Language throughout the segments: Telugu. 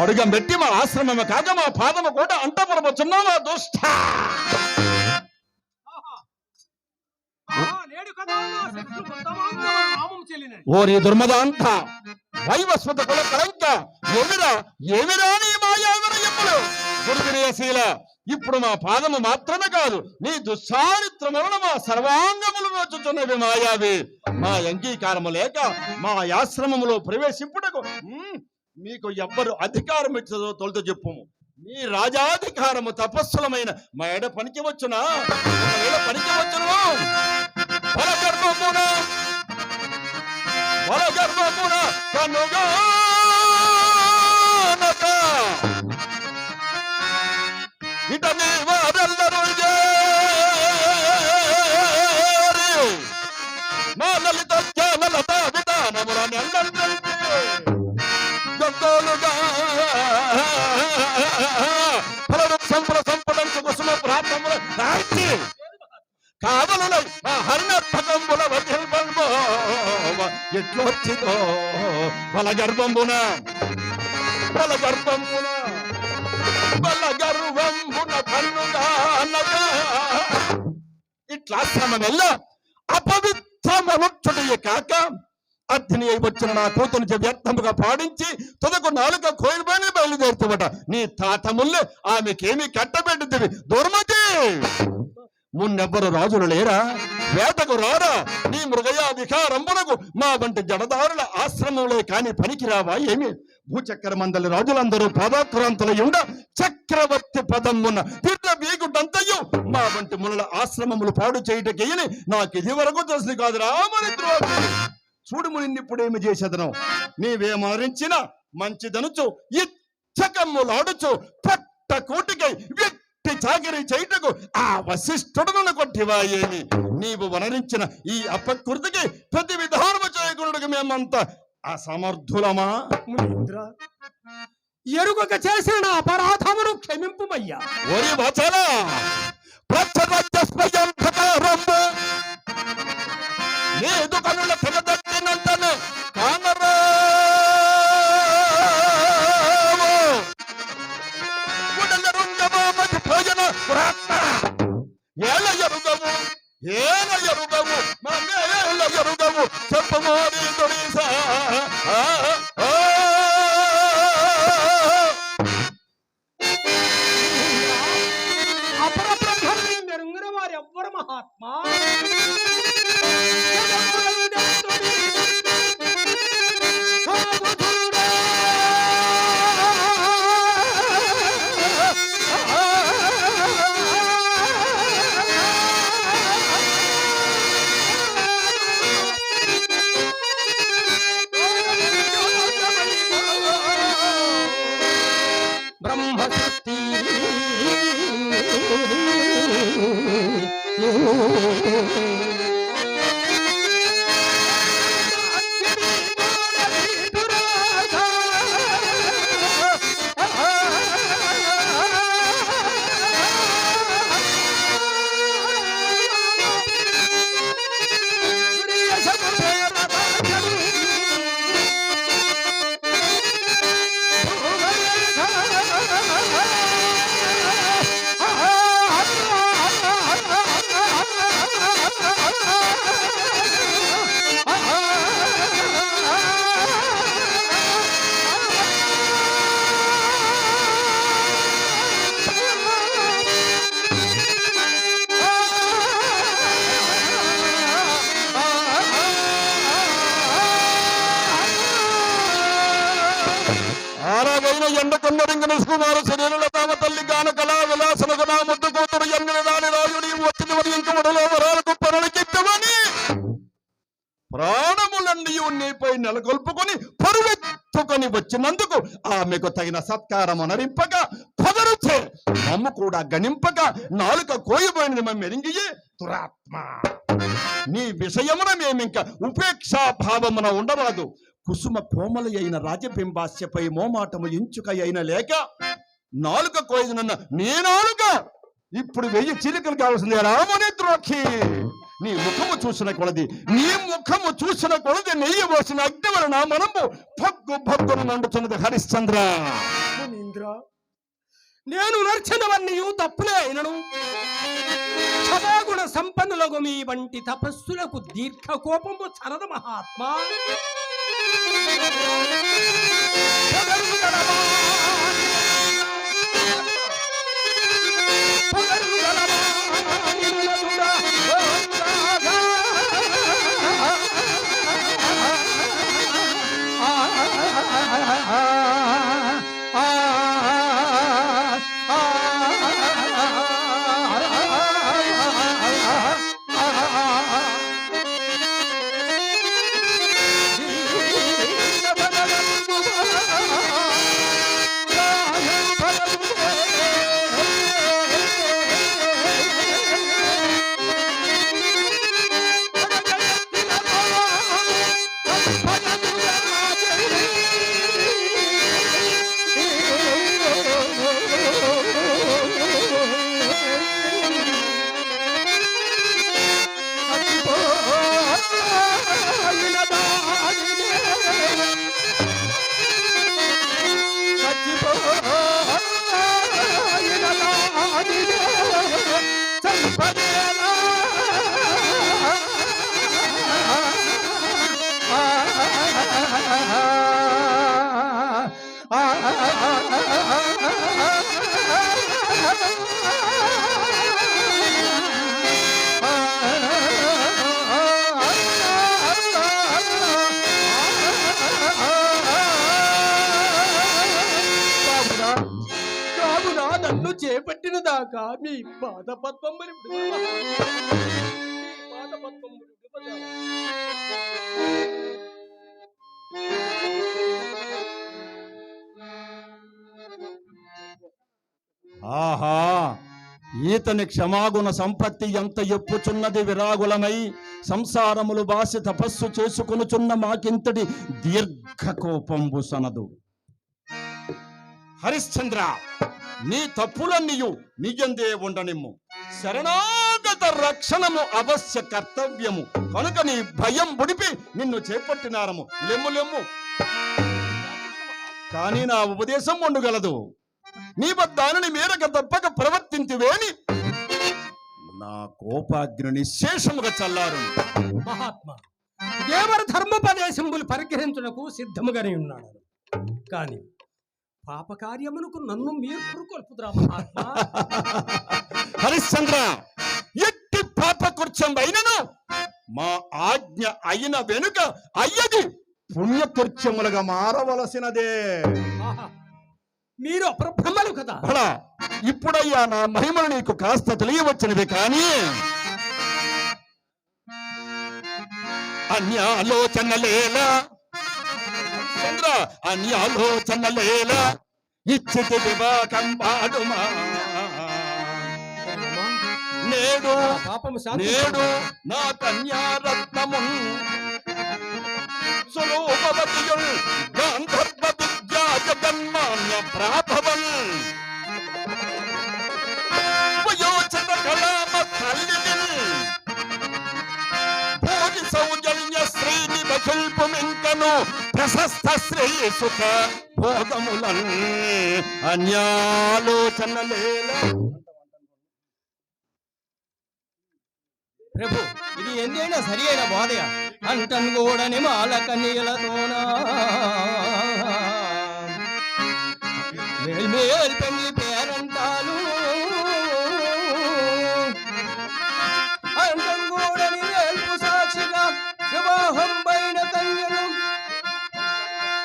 అడుగ మెట్టి మా ఆశ్రమము కాక మా పాదము కూడా అంటపరచున్నావా దుష్ట. నేడు కదా నా దుర్మదాంత వైవస్వత కుల కళంక ఏమిరా ఏమిరా నీ మాయావర ఎప్పుడు దుర్వినయశీల ఇప్పుడు మా పాదము మాత్రమే కాదు నీ దుశ్చారిత్రములను మా సర్వాంగములు వచ్చుచున్నది మాయావి. మా అంగీకారము లేక మా ఆశ్రమములో ప్రవేశింపుటకు మీకు ఎవ్వరు అధికారం ఇచ్చదో తొలుత చెప్పుము మీ రాజాధికారము తపస్సులమైన మా ఎడ పనికి వచ్చునా? పనికి వచ్చును? బలగర్భమున విధానముల నెల్లన్నల్పి గొంతోలుగా ఫలవృక్షం సంపడంచు కుసుమ ప్రాప్తముల రాచి కావలులై ఆ హరినర్థకంబుల వజ్రల్పంబో ఎట్లొచ్చిదో బల గర్భంబున బల గర్భంబున బల గర్భంబున కన్నుగా అన్నగా ఇట్లా శ్రమమెల్ల అపవిత్రమనుచుడియే కాక అర్థిని వచ్చిన నా కూతురు వ్యర్థముగా పాడించి తుదకు నాలుక కోయిపోయిన బయలుదేరుతువట నీ తాతముల్లే ఆమెకేమి కట్టబెట్టింది. దుర్మతి! మున్నెవ్వరు రాజులు లేరా? వేటకు రారా? నీ మృగయా వికారంబునకు మా వంటి జడదారుల ఆశ్రమంలో కాని పనికిరావా ఏమి? భూచక్ర మందలి రాజులందరూ పాదాక్రాంతులయుండ చక్రవర్తి పదమున్న తిట్ల వీగుడంతయు మా వంటి మునుల ఆశ్రమములు పాడు చేయుటకేయని నాకు ఇది వరకు తెలిసింది కాదురా రామని ద్రోహి చూడుము నిన్నిప్పుడేమి చేసేదను. నీవేమరించిన మంచిదనుచు ఇచ్చకమ్ములాడుచు పట్ట కోటికై వ్యక్తి చాకరీ చేయుటకు ఆ వశిష్ఠుడును కొట్టివా ఏమి నీవు వనరించిన ఈ అపకృతికి ప్రతి విధానము చేయకుండా మేమంతా అసమర్థులమా? ఎరుగక చేసిన అపరాధమును క్షమింపుమయ్యా. ఒరి వచన! లేదు కనుల తెగదట్టినంతను కానరా. భోజన ఏళ్ళ ఎరుగము ఏల ఎరుగము ఏల ఎరుగము చెప్పమోరి దొరీసా ముద్దు కూతురు ఎన్నిన దాని రాయుడి వచ్చిన ప్రాణములన్నీ నీపై నెలకొల్పుకొని పరువెత్తుకొని వచ్చినందుకు ఆమెకు తగిన సత్కారం అనరింపగా పొగరుచే మమ్ము కూడా గణింపగా నాలుక కోయబోయినది కోయబోయిన ఎరింగి దురాత్మ. నీ విషయమున మేమింక ఉపేక్షా భావమున ఉండరాదు. కుసుమ కోమలి అయిన రాజబింబాస్యపై మోమాటము ఎంచుక అయిన లేక నాలుక కోయదునన్న నీ నాలుక ఇప్పుడు వెయ్యి చిలుకలు కావాల్సింది రామని ద్రోఖి నీ ముఖము చూసిన కొలది నీ ముఖము చూసిన కొలది నెయ్యి పోసిన అగ్ని వలన మనము భగ్గు భగ్గును మండుతున్నది హరిశ్చంద్ర. నేను నడిచినవన్నీ తప్పులే అయినను. క్షమాగుణ సంపన్నులకు మీ వంటి తపస్సులకు దీర్ఘ కోపము చరద మహాత్మా. 兄弟 నన్ను చేపట్టిన దాకా మీ పాద పద్మముని విడుదల ఆహా ఈతని క్షమాగుణ సంపత్తి ఎంత ఎప్పుచున్నది విరాగులమై సంసారములు బాసి తపస్సు చేసుకొనుచున్న మాకింతటి దీర్ఘ కోపంబు సనదు. హరిశ్చంద్ర నీ తప్పులన్నీయు నీయందే ఉండనిమ్ము. శరణాగత రక్షణము అవశ్య కర్తవ్యము. కనుక నీ భయం బుడిపి నిన్ను చేపట్టినారము. లెమ్ము లెమ్ము. కానీ నా ఉపదేశం ఉండగలదు. నీ దానిని మేరక తప్పక ప్రవర్తింతివేని. నా కోపాగ్నిని శేషముగా చల్లారు మహాత్మా దేవర ధర్మోపదేశములు పరిగ్రహించుటకు సిద్ధముగానే ఉన్నాడు కానీ పాపకార్యమునకు నన్ను మీరు పురుకొల్పుతురా మహాత్మా. హరిశ్చంద్ర ఎట్టి పాప కృత్యం అయినను మా ఆజ్ఞ అయిన వెనుక అయ్యది పుణ్యకృత్యములుగా మారవలసినదే. మీరు అప్రబ్రహ్మలు కదా. బలా ఇప్పుడయ్యా నా మహిమను నీకు కాస్త తెలియవచ్చినవి కానీ అన్యాలోచనలేలా చంద్ర అన్యాలోచనలేలా ఇచ్చితి వివాకం వాడుమా. నేడు నేడు నా కన్యారత్నము సులోపవతియుల్ గాంధర్వ విద్యా ప్రాభవన్ వయోచన కళామ తల్లిని భోగి సౌజన్య శ్రీని బశిల్పుమింకను ప్రశస్త శ్రీ సుఖ భోగములన్. అన్యాలోచనలేలా. ప్రభు ఇది ఎన్నైనా సరి అయిన బోధయ. అంటన్ కూడని మాల కన్నీలతోనా మేల్మేల్ పెళ్ళి పేరంటాలు. కూడని వేల్పు సాక్షిగా వివాహం పైన కన్యలు.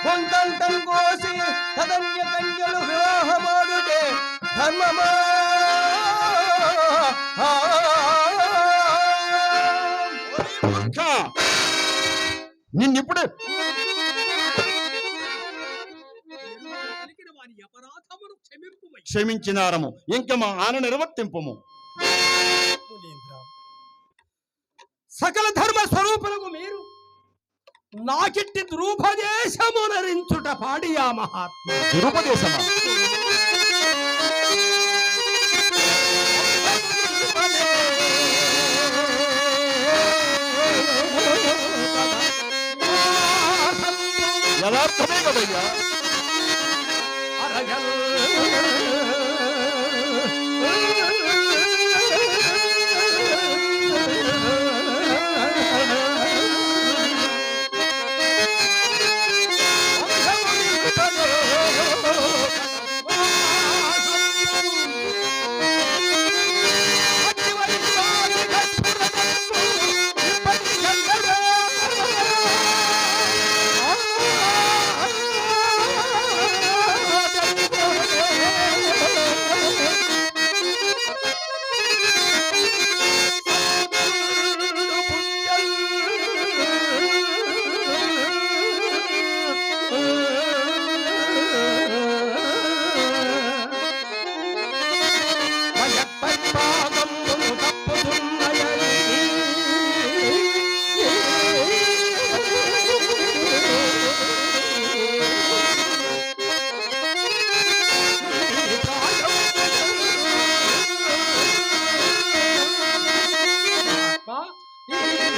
కొంతంతం కోసి తదన్య కన్యలు వివాహమాడుటే ధర్మమా? ఓరి క్షమించినారము. ఇంకా మా ఆన నిర్వర్తింపము. సకల ధర్మ స్వరూపులకు మీరు నాకిట్టి ద్రూపదేశమునరించుట పాడియా మహాత్మ ద్రూపదేశమా? యథార్థమే కదయ్యా. అరగలు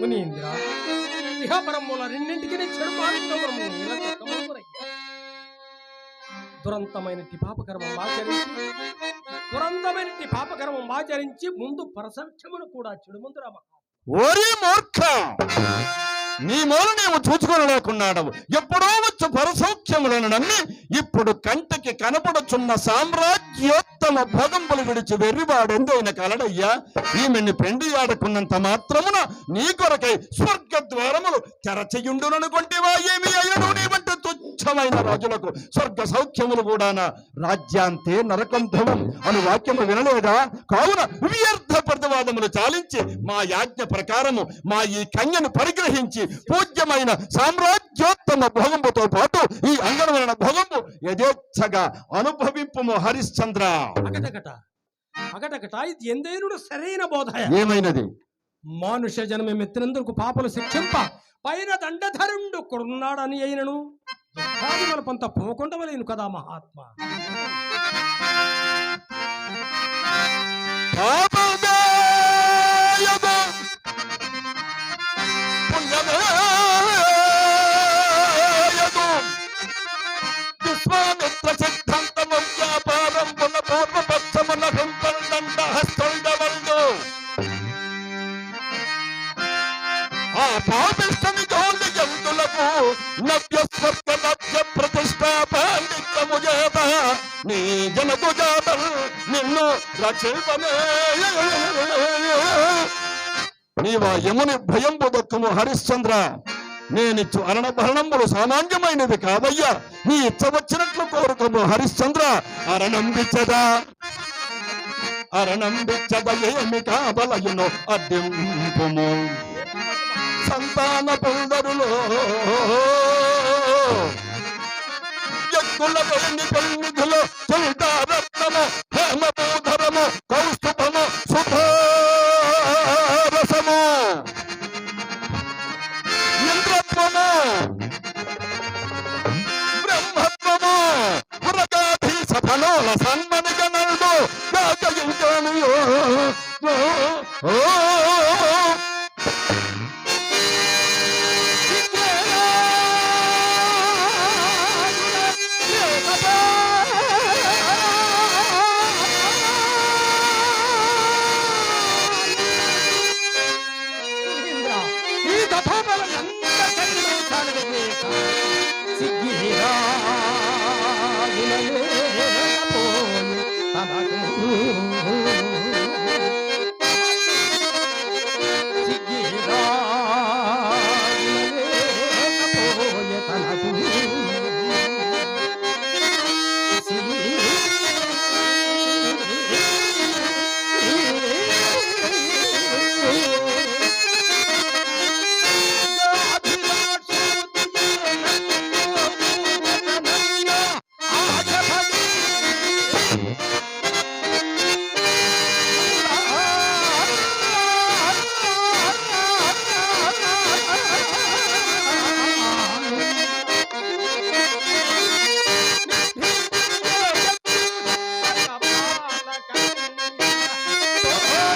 మునీంద్ర ఇహపరముల రెండింటికి చెడు దురంతమైన పాపకర్మం ఆచరించి దురంతమైన పాపకర్మం ఆచరించి ముందు ప్రసంక్షమును కూడా చెడుముందు రామ? ఒరే మూర్ఖ! నీ మూలు నీవు చూచుకొనలేకున్నాడు ఎప్పుడో వచ్చు పరసౌఖ్యములను నమ్మి ఇప్పుడు కంటికి కనపడుచున్న సామ్రాజ్యోత్తమ భగంపులు విడిచి వెర్రివాడు ఎందుకైన కలడయ్యా ఈమెని పెండి ఆడకున్నంత మాత్రమున నీ కొరకై స్వర్గ ద్వారములు తెరచెయుండుననుకుంటేవా ఏమి అయ్యను నీవంటి తుచ్చమైన రాజులకు స్వర్గ సౌఖ్యములు కూడా రాజ్యాంతే నరకంధవం అని వాక్యము వినలేదా? కావున వ్యర్థ ప్రతివాదములు చాలించి మా యాజ్ఞ ప్రకారము మా ఈ కన్యను పరిగ్రహించి పూజ్యమైన సామ్రాజ్యోత్తమ భోగంబుతో పాటు ఈ అంగనమైన భోగంబు యథేచ్ఛగా అనుభవింపు హరిశ్చంద్ర. సరైన బోధ ఏమైనది? మానుష జన్మమెత్తినందుకు పాపలు శిక్షింప పైన దండధరుండు కొడున్నాడని అయినను. పంత పోకుండవలేను కదా మహాత్మా. నిన్ను నీవా యముని భయం బుదక్కును హరిశ్చంద్ర. నేనిచ్చు అరణభరణములు సామాన్యమైనది కాదయ్యా నీ ఇచ్చవచ్చినట్లు కోరుకము హరిశ్చంద్ర. అరణంబిచ్చదా అరణంబిచ్చదయేమి కాబలయును అడ్డింపుము. సంతాన పొందరులో గుళ్ళ తొమ్మిది తొమ్మిదిలో చరితారత్నము హేమము ధరము కౌస్తుభము సుధారసము ఇంద్రత్వము బ్రహ్మత్వము వృగాధి ఓ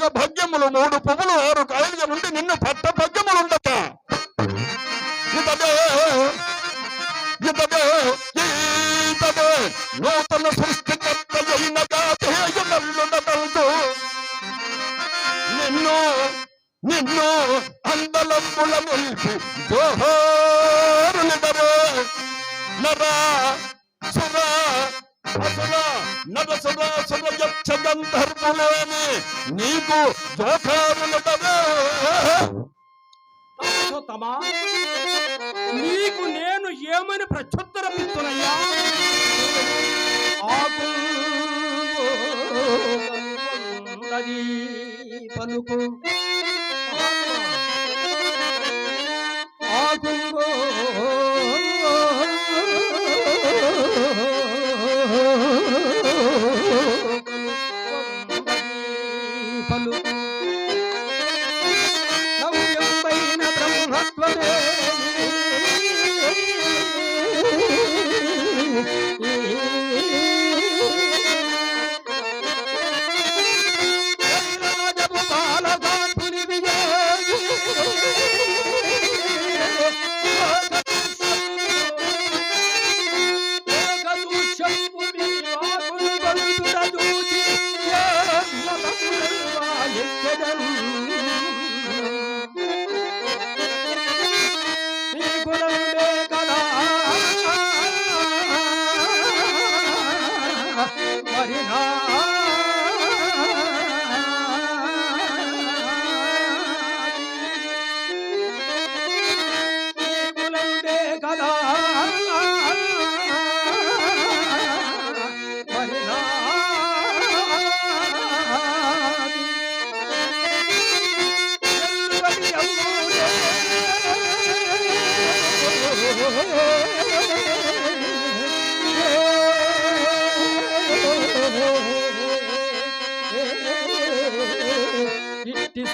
భోగ భాగ్యములు మూడు పువ్వులు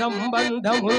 సంబంధము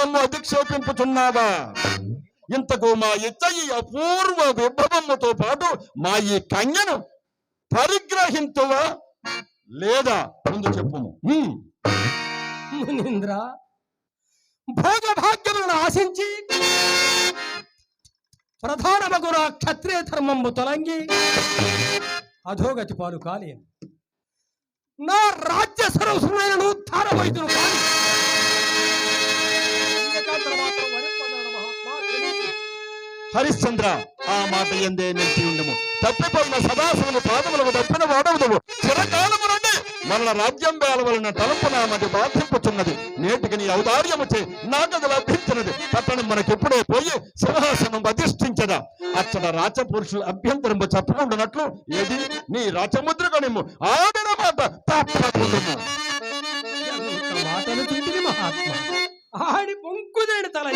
మమ్ము అధిక్షేపింపుచున్నావా? ఇంతకు మా ఇచ్చ ఈ అపూర్వ విభవముతో పాటు మా ఈ కన్యను పరిగ్రహింతువా లేదా ముందు చెప్పుము. మునీంద్ర భోగ భాగ్యములను ఆశించి ప్రధానమగున క్షత్రియ ధర్మము తొలంగి అధోగతి పాలు కాలేను. నా రాజ్య సరస్వమైన ధారవైతును కాని హరిశ్చంద్ర ఆ మాట ఎందే నిలిచి ఉండము. తప్పిపోయిన సదాశివుని పాదములకు తప్పిన వాడవుదవు చిరకాలము నుండి మరల రాజ్యం వేలవలన తలంపు నా మధ్య బాధింపుచున్నది. నేటికి నీ ఔదార్యము చే నాకది లభించినది. పట్టణం మనకెప్పుడే పోయి సింహాసనం అధిష్ఠించదా. అచ్చట రాచపురుషులు అభ్యంతరము చెప్పకుండానట్లు ఏది? నీ రాచముద్రగణము ఆడిన మాట తప్పకుండా మాటలు చుంటిని మహాత్మ. ఆడి పొంకుదేడు తల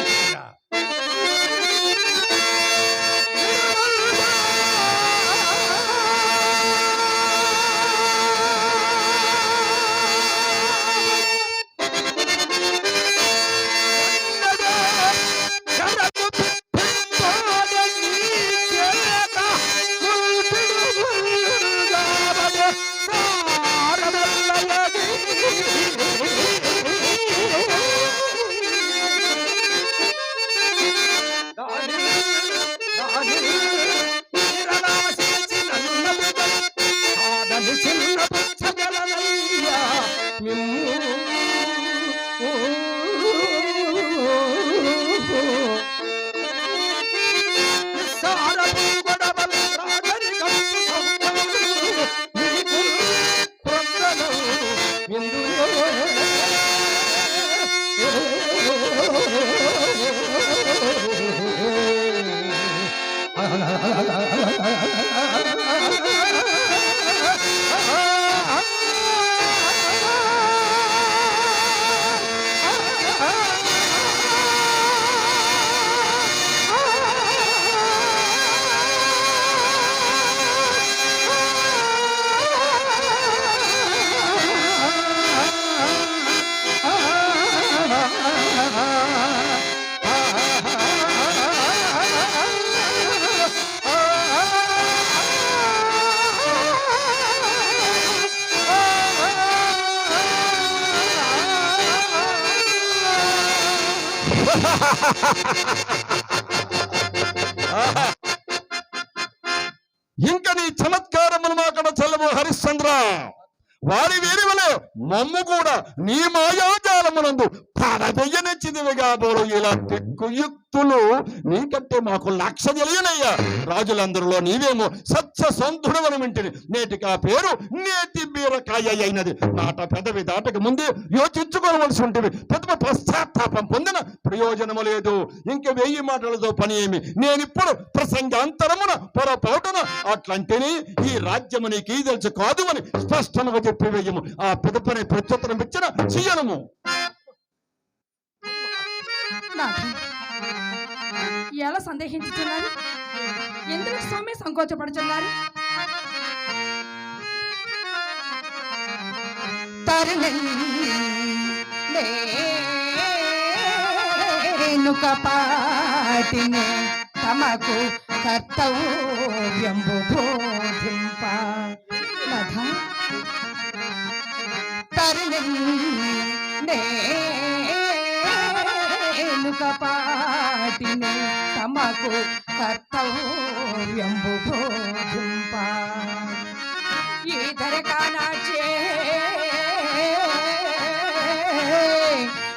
నీవేమో సత్య సంధుడవని వింటిని నేటికి ఆ పేరు నేతి బీరకాయ అయినది. నాట పెదవి దాటక ముందే యోచించుకోవలసి ఉంటుంది పెద్ద పశ్చాత్తాపం పొందిన ప్రయోజనము లేదు. ఇంక వెయ్యి మాటలతో పని ఏమి నేనిప్పుడు ప్రసంగాంతరమున పొరపాటున అట్లంటేనే ఈ రాజ్యము నీకు ఈదల్చు కాదు అని స్పష్టంగా చెప్పి వేయము ఆ పెదపని ప్రత్యుత్తరం ఇచ్చిన చెయ్యనము. ఎలా సందేహించుతున్నారు? ఎందుకు స్వామి సంకోచపడుచున్నారు? రేణుక పాటిని తమకు కర్తవ్యంబు బోధింప. తరుణి నే కపాటిని తమకు కర్తవ్యంబు బోధింప ఈధర కానాచే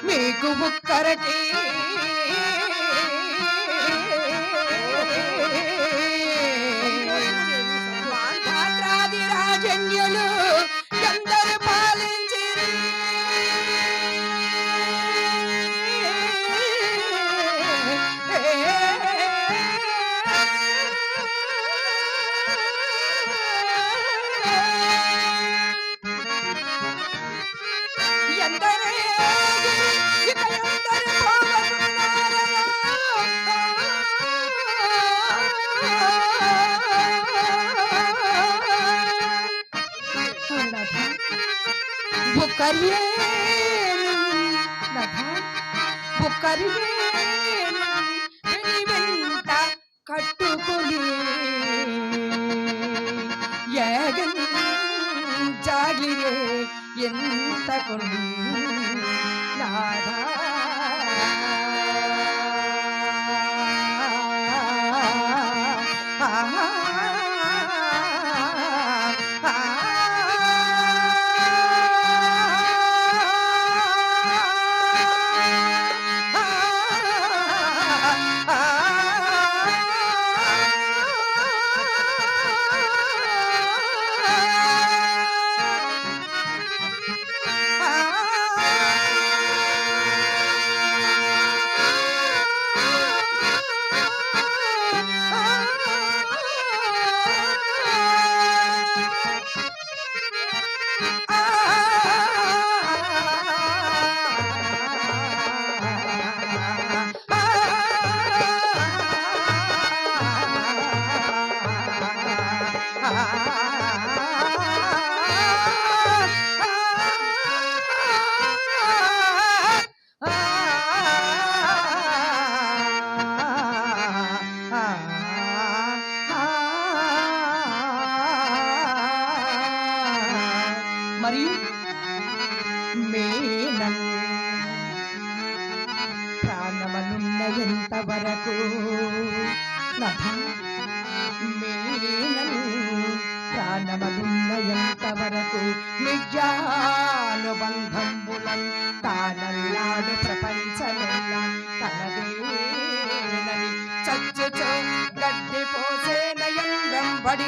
మీకు బుక్కరటి फुकरिए फुकरिए కట్టుకుని జాగిరే ఎంతకుండా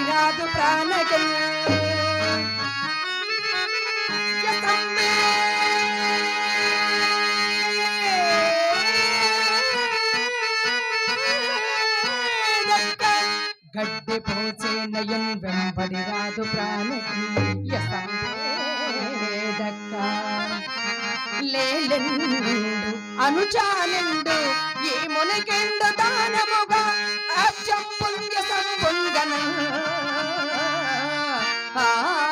ಯಾದು ಪ್ರಾಣಕ್ಕೆ గడ్డి పోచే నయం వెంబడి రాదు ప్రాణకి. దక్క లేలెండు అనుచాలెండు ఈ మునికెండు దానముగా అచ్చంపుంజ సంపుంగన 啊。